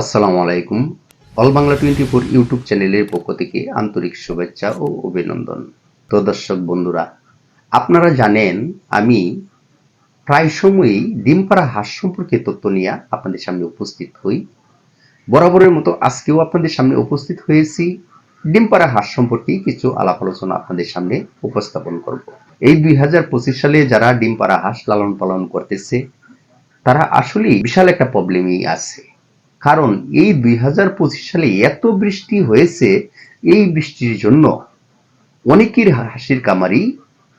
আসসালামু আলাইকুম। All Bangla twenty four YouTube চ্যানেলের পক্ষ থেকে আন্তরিক শুভেচ্ছা ও অভিনন্দন। তো দর্শক বন্ধুরা, আপনারা জানেন, আমি প্রায় সময়ই ডিমপাড়া হাঁস সম্পর্কে তথ্য নিয়ে আপনাদের সামনে উপস্থিত হই। বরাবরের মতো আজকেও আপনাদের সামনে উপস্থিত হয়েছি। ডিমপাড়া হাঁস সম্পর্কে কিছু আলাপ আলোচনা আপনাদের সামনে উপস্থাপন করব। এই দুই হাজার পঁচিশ সালে যারা ডিমপাড়া হাঁস লালন পালন করতেছে, তারা আসলেই বিশাল একটা প্রবলেমই আছে। কারণ এই দুই হাজার পঁচিশ সালে এত বৃষ্টি হয়েছে এই বৃষ্টির জন্য অনেকের হাসির কামারি,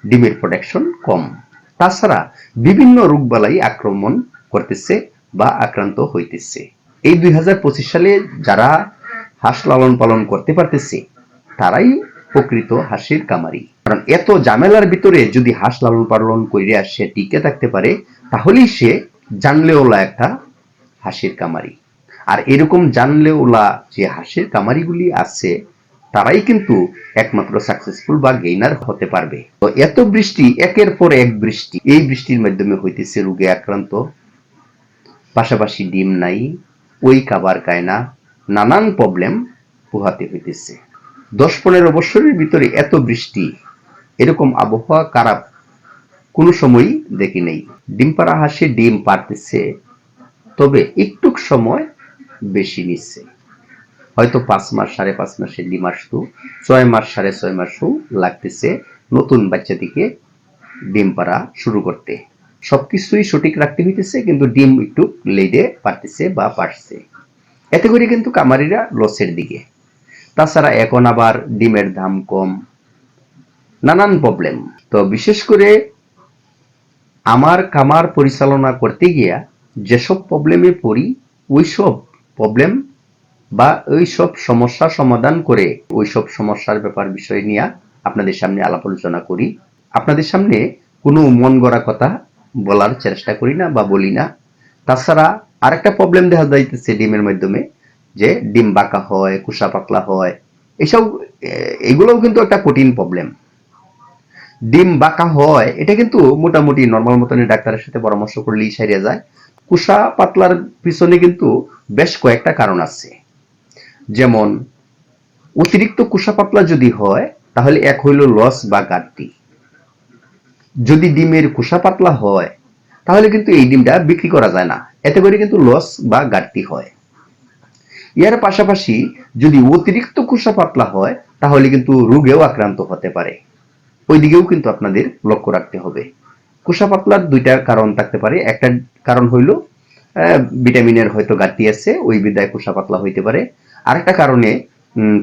ডিমের প্রোডাকশন কম। তাছাড়া বিভিন্ন রোগবালাই আক্রমণ করতেছে বা আক্রান্ত হইতেছে। এই দুই হাজার পঁচিশ সালে যারা হাঁস লালন পালন করতে পারতেছে, তারাই প্রকৃত হাসির কামারি। কারণ এত ঝামেলার ভিতরে যদি হাঁস লালন পালন করিয়া সে টিকে থাকতে পারে, তাহলেই সে জানলেওলা একটা হাসির কামারি। আর এরকম জানলেওলা যে হাসির কামারিগুলি আছে, তারাই কিন্তু একমাত্র সাকসেসফুল বা গেইনার হতে পারবে। তো এত বৃষ্টি, একের পর এক বৃষ্টি, এই বৃষ্টির মাধ্যমে হইতেছে রোগে আক্রান্ত। পাশাপাশি ডিম নাই, ওই খাবার খায় না, নানান প্রবলেম পোহাতে হইতেছে। দশ পনেরো বছরের ভিতরে এত বৃষ্টি, এরকম আবহাওয়া খারাপ কোনো সময়ই দেখি নেই। ডিম পাড়া হাসে ডিম পারতেছে তবে একটু সময় বেশি নিচ্ছে। হয়তো পাঁচ মাস সাড়ে পাঁচ মাসে ডিম আসতো ছয় মাস সাড়ে ছয় মাসও লাগতেছে নতুন বাচ্চাটিকে ডিম পাড়া শুরু করতে। সবকিছুই সঠিক রাখতে হইতেছে, কিন্তু ডিম একটু লেডে পারতেছে বা পারছে এতে করে কিন্তু কামারিরা লসের দিকে। তাছাড়া এখন আবার ডিমের দাম কম। নানান প্রবলেম তো বিশেষ করে আমার কামার পরিচালনা করতে গিয়া যেসব প্রবলেমে পড়ি, ওইসব প্রবলেম বা ওই সব সমস্যা সমাধান করে ওই সব সমস্যার ব্যাপার বিষয় নিয়ে আপনাদের সামনে আলাপ আলোচনা করি। আপনাদের সামনে কোনো মন গড়া কথা বলার চেষ্টা করি না বা বলি না। তাছাড়া আরেকটা প্রবলেম দেখা যাইতেছে ডিমের মাধ্যমে, যে ডিম বাঁকা হয় কুসা পাতলা হয়, এসব, এগুলোও কিন্তু একটা কঠিন প্রবলেম ডিম বাঁকা হয়, এটা কিন্তু মোটামুটি নর্মাল মতনই ডাক্তারের সাথে পরামর্শ করলেই সারিয়ে যায়। কুসা পাতলার পিছনে কিন্তু বেশ কয়েকটা কারণ আছে। যেমন, অতিরিক্ত কুসা পাতলা যদি হয়, তাহলে এক হইল লস বা ঘাটতি। যদি ডিমের কুসা পাতলা হয়, তাহলে কিন্তু এই ডিমটা বিক্রি করা যায় না। এতে করে কিন্তু লস বা ঘাটতি হয়। এর পাশাপাশি যদি অতিরিক্ত কুসা পাতলা হয়, তাহলে কিন্তু রোগেও আক্রান্ত হতে পারে। ওই দিকেও কিন্তু আপনাদের লক্ষ্য রাখতে হবে। কুসা পাতলার দুইটা কারণ থাকতে পারে। একটা কারণ হইল ভিটামিনের হয়তো ঘাটতি আছে, ওই বিদ্যায় কুসা পাতলা হইতে পারে। আরেকটা কারণে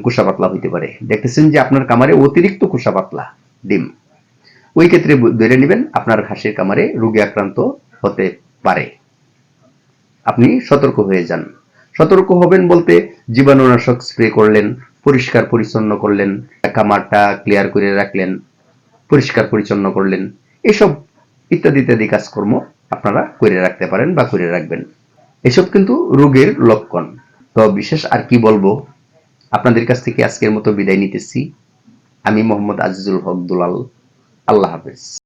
কুসা পাতলা হইতে পারে। দেখতেছেন যে আপনার কামারে অতিরিক্ত কুসা পাতলা ডিম। ওই ক্ষেত্রে ধরে নেবেন আপনার ঘাসের কামারে রোগে আক্রান্ত হতে পারে। আপনি সতর্ক হয়ে যান। সতর্ক হবেন বলতে জীবাণুনাশক স্প্রে করলেন, পরিষ্কার পরিচ্ছন্ন করলেন, কামারটা ক্লিয়ার করে রাখলেন, পরিষ্কার পরিচ্ছন্ন করলেন, এসব ইত্যাদি ইত্যাদি কাজকর্ম আপনারা করে রাখতে পারেন বা করে রাখবেন। এসব কিন্তু রোগের লক্ষণ। তো বিশেষ আর কি বলব? আপনাদের কাছ থেকে আজকের মতো বিদায় নিতেছি। আমি মোহাম্মদ আজিজুল হক দুলাল। আল্লাহ হাফেজ।